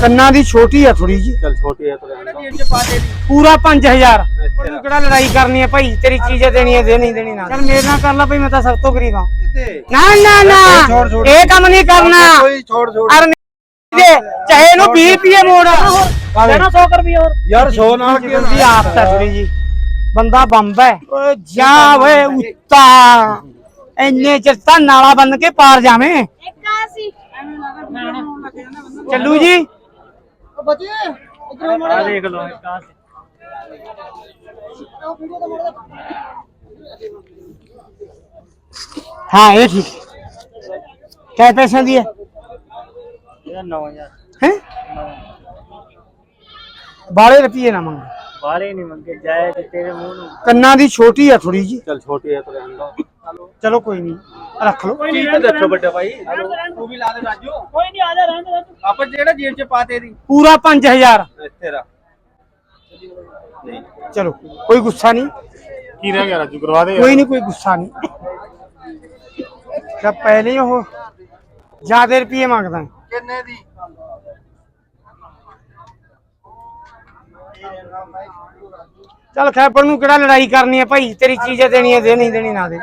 ਕੰਨਾਂ ਦੀ ਛੋਟੀ ਆ ਥੋੜੀ ਜੀ ਚਲ ਛੋਟੀ ਦੀ ਪੂਰਾ 5000 ਉਹਨੂੰ ਕਿਹੜਾ ਲੜਾਈ ਕਰਨੀ ਹੈ ਭਾਈ? ਤੇਰੀ ਚੀਜ਼ ਦੇਣੀ ਹੈ ਦੇ ਨਹੀਂ ਦੇਣੀ ਨਾ। ਚੱਲ ਮੇਰੇ ਨਾਲ ਕਰ ਲੈ ਭਾਈ ਮੈਂ ਤਾਂ ਸਭ ਤੋਂ ਗਰੀਬ ਕਿਤੇ ਨਾ ਨਾ ਨਾ। ਇਹ ਕੰਮ ਨਹੀਂ ਕਰਨਾ। ਕੋਈ ਛੋੜ ਛੋੜ। ਅਰ ਦੇ ਚਾਹੇ ਇਹਨੂੰ 20 ਰੁਪਏ ਮੋੜ। ਲੈਣਾ 100 ਰੁਪਏ ਹੋਰ। ਯਾਰ 100 ਨਾਲ ਕੀ ਜਿਵੇਂ ਦੀ ਆਪ ਤਾਂ ਥੋੜੀ ਜੀ ਬੰਦਾ ਬੰਬ ਹੈ। ਓਏ ਜਾ ਓਏ ਉੱਤਾ। ਇੰਨੇ ਚਿਰ ਤਾਂ ਨਾਲਾ ਬੰਨ ਕੇ ਪਾਰ ਜਾਵੇਂ। ਇੱਕ ਆ ਸੀ। ਚੱਲੂ ਜੀ। ਉਹ ਬੱਚੇ ਇਧਰੋਂ ਮੜਾ ਦੇਖ ਲਓ ਇੱਕ ਆ हाँ ये ठीक क्या पैसा दिए ਇਹਦਾ 9000 हैं बारह रुपये ना मंगे ਬਾਹਲੇ ਨਹੀਂ ਮੰਗੇ ਜਾਏ ਤੇ ਤੇਰੇ ਮੂੰਹ ਨੂੰ ਕੰਨਾਂ ਦੀ ਛੋਟੀ ਆ ਥੋੜੀ ਜੀ ਚਲ ਛੋਟੀ ਹੈ ਤਾਂ ਰਹਿਣ ਦੋ ਚਲੋ ਕੋਈ ਨਹੀਂ ਰੱਖ ਲਓ। ਠੀਕ ਹੈ ਦੱਸੋ ਵੱਡਾ ਭਾਈ। ਤੂੰ ਵੀ ਲਾ ਦੇ ਰਾਜੂ। ਕੋਈ ਨਹੀਂ ਆ ਜਾ ਰਹਿਣ ਦੇ ਆਪਾਂ ਜਿਹੜਾ ਜੇਬ ਚ ਪਾ ਤੇਰੀ ਪੂਰਾ 5000 ਤੇਰਾ ਚਲੋ ਕੋਈ ਗੁੱਸਾ ਨਹੀਂ। ਕੀ ਰਹਿ ਗਿਆ ਰਾਜੂ ਕਰਵਾ ਦੇ ਕੋਈ ਨਹੀਂ ਕੋਈ ਗੁੱਸਾ ਨਹੀਂ। ਤਾਂ ਪਹਿਲੇ ਉਹ ਜ਼ਿਆਦਾ ਰੁਪਏ ਮੰਗਦਾ। ਕਿੰਨੇ ਦੀ? ਚਲ ਖੈਪਰ ਨੂੰ ਕਿਹੜਾ ਲੜਾਈ ਕਰਨੀ ਹੈ ਭਾਈ? ਤੇਰੀ ਚੀਜ਼ ਦੇਣੀ ਹੈ ਦੇ ਨਹੀਂ ਦੇਣੀ ਨਾ ਦੇ।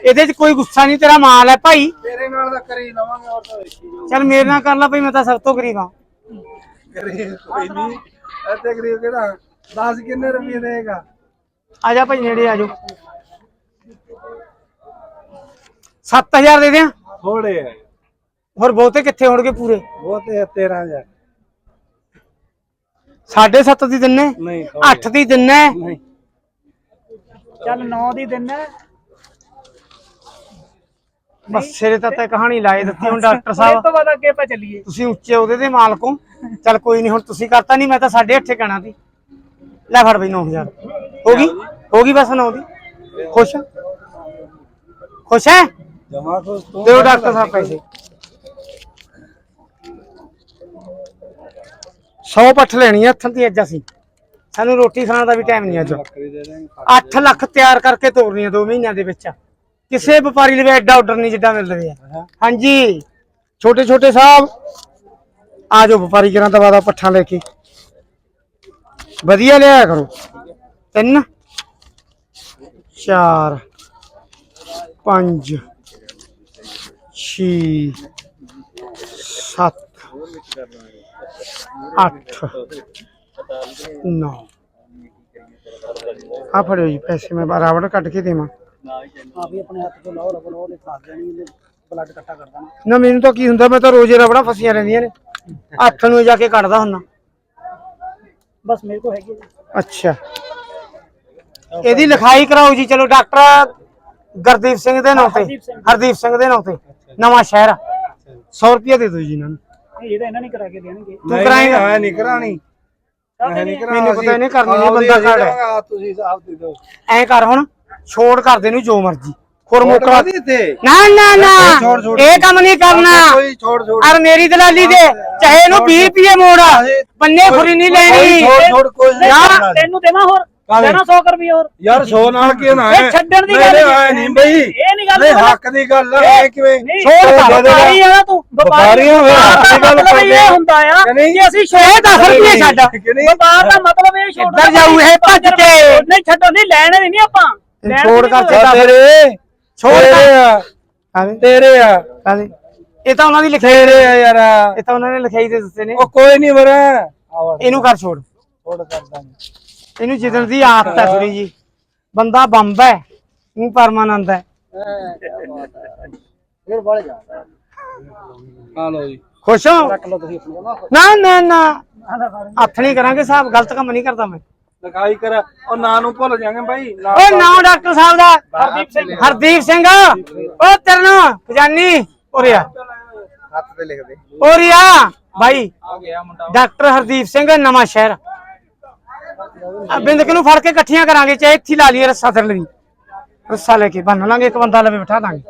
ਇਹਦੇ 'ਚ ਕੋਈ ਗੁੱਸਾ ਨਹੀਂ ਤੇਰਾ ਮਾਲ ਹੈ ਭਾਈ। ਤੇਰੇ ਨਾਲ ਤਾਂ ਕਰੀ ਲਵਾਂਗੇ ਔਰ ਤਾਂ ਵੇਖੀ। ਚੱਲ ਮੇਰੇ ਨਾਲ ਕਰ ਲੈ ਭਾਈ ਮੈਂ ਤਾਂ ਸਭ ਤੋਂ ਗਰੀਬ ਹਾਂ। ਕਰੀ ਕੋਈ ਨਹੀਂ ਇੱਥੇ ਗਰੀਬ ਕਿਹੜਾ? 10 ਕਿੰਨੇ ਰੁਪਏ ਦੇਗਾ ਆ ਜਾ ਭਾਈ ਨੇੜੇ ਆ ਜਾਓ। 7000 ਦੇ ਦਿਆਂ? ਥੋੜੇ ਹੈ ਹੋਰ ਬਹੁਤੇ ਕਿੱਥੇ ਹੋਣਗੇ ਪੂਰੇ? ਉਹ ਤੇ 13000 ਸਾਢੇ ਸੱਤ ਦੀ ਦਿੰਨੇ? ਨਹੀਂ 8 ਦੀ ਦਿੰਨੇ? ਨਹੀਂ। ਚੱਲ 9 ਦੀ ਦਿਨ। ਬਸ ਸਿਰੇ ਤਾਂ ਤੇ ਕਹਾਣੀ ਲਾਏ ਦਿੱਤੀ ਹੁਣ ਡਾਕਟਰ ਇਹ ਸਾਹਿਬ। ਤੋਂ ਬਾਅਦ ਅੱਗੇ ਆਪਾਂ ਚੱਲੀਏ। ਤੁਸੀਂ ਉੱਚੇ ਉਹਦੇ ਦੇ ਮਾਲਕ ਹੋ। ਚੱਲ ਕੋਈ ਨਹੀਂ ਹੁਣ ਤੁਸੀਂ ਕਰਤਾ ਨਹੀਂ ਮੈਂ ਤਾਂ 8.5 ਕਹਿਣਾ ਸੀ। ਲੈ ਫੜ ਬਈ 9000 ਹੋ ਗਈ? ਹੋ ਗਈ ਬਸ 9 ਦੀ? ਖੁਸ਼? ਖੁਸ਼ ਹੈ ਜਮਾ ਖੁਸ਼ ਤੂੰ ਦਿਓ ਡਾਕਟਰ ਸਾਹਿਬ ਪੈਸੇ। 100 ਪੱਠ ਲੈਣੀ ਆ ਹੱਥਾਂ ਦੀ ਅੱਜ ਅਸੀਂ। ਸਾਨੂੰ ਰੋਟੀ ਖਾਣ ਦਾ ਵੀ ਟਾਈਮ ਨਹੀਂ ਅੱਜ। ਬੱਕਰੀ ਦੇ ਦੇਂਗੇ 8 ਲੱਖ ਤਿਆਰ ਕਰਕੇ ਤੋਰਨੀ ਆ 2 ਮਹੀਨਿਆਂ ਦੇ ਵਿੱਚ। ਕਿਸੇ ਵਪਾਰੀ ਲਈ ਐਡਾ ਆਰਡਰ ਨਹੀਂ ਜਿੱਦਾਂ ਮਿਲ ਰਿਹਾ ਹਾਂ। ਹਾਂਜੀ ਛੋਟੇ ਛੋਟੇ ਸਾਹਿਬ ਆ ਜਾਓ ਵਪਾਰੀ ਕਿਰਾਂ ਦਵਾ ਦਾ ਪੱਠਾ ਲੈ ਕੇ। ਵਧੀਆ ਲਿਆਇਆ ਕਰੋ। ਤਿੰਨ ਚਾਰ ਪੰਜ ਛੇ ਸੱਤ ਅੱਠ ਨੌ। ਆ ਫੜਿਓ ਜੀ ਪੈਸੇ ਮੈਂ ਬਰਾਬਰ ਕੱਟ ਕੇ ਦੇਵਾਂ। ਆ ਵੀ ਆਪਣੇ ਹੱਥ ਤੋਂ ਲਾਓ ਰਬੜ ਉਹ ਨੇ ਖਾ ਜਾਣੀ ਇਹਦੇ ਬਲੱਡ ਇਕੱਠਾ ਕਰ ਦੇਣਾ। ਨਾ ਮੈਨੂੰ ਤਾਂ ਕੀ ਹੁੰਦਾ ਮੈਂ ਤਾਂ ਰੋਜ਼ੇ ਰਬੜਾ ਫਸੀਆਂ ਰਹਿੰਦੀਆਂ ਨੇ। ਹੱਥ ਨੂੰ ਜਾ ਕੇ ਕੱਢਦਾ ਹੁੰਨਾ ਬਸ ਮੇਰੇ ਕੋਲ ਹੈਗੀ ਹੈ। ਅੱਛਾ। ਇਹਦੀ ਲਿਖਾਈ ਕਰਾਓ ਜੀ ਚਲੋ ਡਾਕਟਰ ਗੁਰਦੀਪ ਸਿੰਘ ਦੇ ਨਾਂ ਤੇ ਹਰਦੀਪ ਸਿੰਘ। ਹਰਦੀਪ ਸਿੰਘ ਦੇ ਨਾਂ ਤੇ ਨਵਾਂ ਸ਼ਹਿਰ 100 ਰੁਪਏ ਦੇ ਦਿਓ ਜੀ ਇਹਨਾਂ ਨੂੰ। ਇਹ ਤਾਂ ਇਹਨਾਂ ਨਹੀਂ ਕਰਾ ਕੇ ਦੇਣਗੇ। ਤੂੰ ਕਰਾਏਂਗਾ ਮੈਂ ਨਹੀਂ ਕਰਾਣੀ ਮੈਨੂੰ ਪਤਾ ਇਹਨੇ ਕਰਨੀ ਨਹੀਂ, ਬੰਦਾ ਹੈ। ਆ ਤੁਸੀਂ ਆਪ ਦੇ ਦਿਓ। ਐ ਕਰ ਹੁਣ। ਛੋੜ ਕਰ ਦੇ ਨੂੰ ਜੋ ਮਰਜ਼ੀ ਖੁਰ ਮੁਕਰਾ ਦੀ ਤੇ ਨਾ ਨਾ ਨਾ। ਇਹ ਕੰਮ ਨਹੀਂ ਕਰਨਾ ਕੋਈ ਛੋੜ ਛੋੜ ਅਰ ਮੇਰੀ ਦਲਾਲੀ ਦੇ ਚਾਹੇ ਇਹਨੂੰ 20 ਰੁਪਏ ਮੋੜ ਬੰਨੇ ਫੁਰੀ ਨਹੀਂ ਲੈਣੀ ਛੋੜ ਛੋੜ ਕੋਈ ਨਹੀਂ ਯਾਰ, ਕਰਨਾ। ਤੈਨੂੰ ਦੇਵਾਂ ਹੋਰ ਕਾਹਦੇ? ਲੈਣਾ 100 ਰੁਪਏ ਹੋਰ ਯਾਰ 100 ਨਾਲ ਕੀ ਹੋਣਾ ਇਹ ਛੱਡਣ ਦੀ ਗੱਲ ਨਹੀਂ ਨਹੀਂ। ਆਏ ਨਹੀਂ ਬਈ ਇਹ ਨਹੀਂ ਗੱਲ ਨਹੀਂ ਕਰਨਾ। ਹੱਕ ਦੀ ਗੱਲ ਹੈ ਕਿਵੇਂ ਨਹੀਂ ਛੋੜ ਕਰ, ਵਪਾਰੀ ਆ ਨਾ ਤੂੰ ਵਪਾਰੀ ਆ, ਫਿਰ ਹੱਕ ਦੀ ਗੱਲ ਮਤਲਬ ਕਰਦੇ ਇਹ ਆ। ਹੁੰਦਾ ਆ ਕਿ ਨਹੀਂ? ਕਿ ਅਸੀਂ ਇਹ 10 ਰੁਪਏ ਛੱਡ ਕਿ ਨਹੀਂ? ਵਪਾਰ ਦਾ ਮਤਲਬ ਇਹ ਛੋੜ ਇੱਧਰ ਜਾਊ ਇਹ ਭੱਜ ਕੇ। ਨਹੀਂ ਛੱਡੋ ਨਹੀਂ ਲੈਣੇ ਨਹੀਂ ਆਪਾਂ ਛੋੜ ਕਰ ਕੋਈ। ਆ ਤੇਰੇ। ਛੋੜ ਤੇਰੇ ਕਰ ਆ ਤੇਰੇ ਆ। ਕਾਹਦੇ? ਇਹ ਤਾਂ ਉਹਨਾਂ ਦੀ ਲਿਖਾਈ ਤੇਰੇ ਆ ਯਾਰ। ਇਹ ਤਾਂ ਉਹਨਾਂ ਨੇ ਲਿਖਾਈ ਦੇ ਦਿੱਤੇ ਨੇ। ਉਹ ਕੋਈ ਨਹੀਂ ਮਰਾ ਇਹਨੂੰ ਕਰ ਛੋੜ। ਛੋੜ ਕਰਦਾ ਇਹਨੂੰ ਜਿੱਦਣ ਦੀ ਆਦਤ ਹੈ ਥੋੜੀ ਜੀ ਬੰਦਾ ਬੰਬ ਹੈ। ਉਹ ਪਰਮਾਨੰਦ ਹੈ। ਫਿਰ ਬੜ ਜਾ। ਆ ਲਓ ਜੀ। ਖੁਸ਼ ਹੋ? ਨਾ ਨਾ ਨਾ। ਹੱਥ ਨਹੀਂ ਕਰਾਂਗੇ ਸਾਹਿਬ ਗਲਤ ਕੰਮ ਨਹੀਂ ਕਰਦਾ ਮੈਂ। ਲਿਖਾਈ ਕਰ ਉਹ ਨਾਂ ਨੂੰ ਭੁੱਲ ਜਾਗੇ ਬਾਈ ਨਾਂ ਓ ਨਾਮ ਡਾਕਟਰ ਸਾਹਿਬ ਦਾ। ਹਰਦੀਪ ਸਿੰਘ। ਹਰਦੀਪ ਸਿੰਘ। ਓ ਤੇਰਨਾ ਖਜ਼ਾਨੀ ਉਰਿਆ ਹੱਥ ਤੇ ਲਿਖ ਦੇ। ਉਰਿਆ ਭਾਈ ਆ ਗਿਆ ਮੁੰਡਾ। ਡਾਕਟਰ ਹਰਦੀਪ ਸਿੰਘ ਨਵਾਂ ਸ਼ਹਿਰ। ਬਿੰਦਕ ਨੂੰ ਫੜ ਕੇ ਇਕੱਠੀਆਂ ਕਰਾਂਗੇ ਚਾਹੇ ਇੱਥੇ ਲਾ ਲਈਏ ਰੱਸਾ ਥੱਲੇ ਦੀ ਰੱਸਾ ਲੈ ਕੇ ਬੰਨ ਲਾਂਗੇ ਇੱਕ ਬੰਦਾ ਲਵੇ ਬਿਠਾ ਦਾਂਗੇ।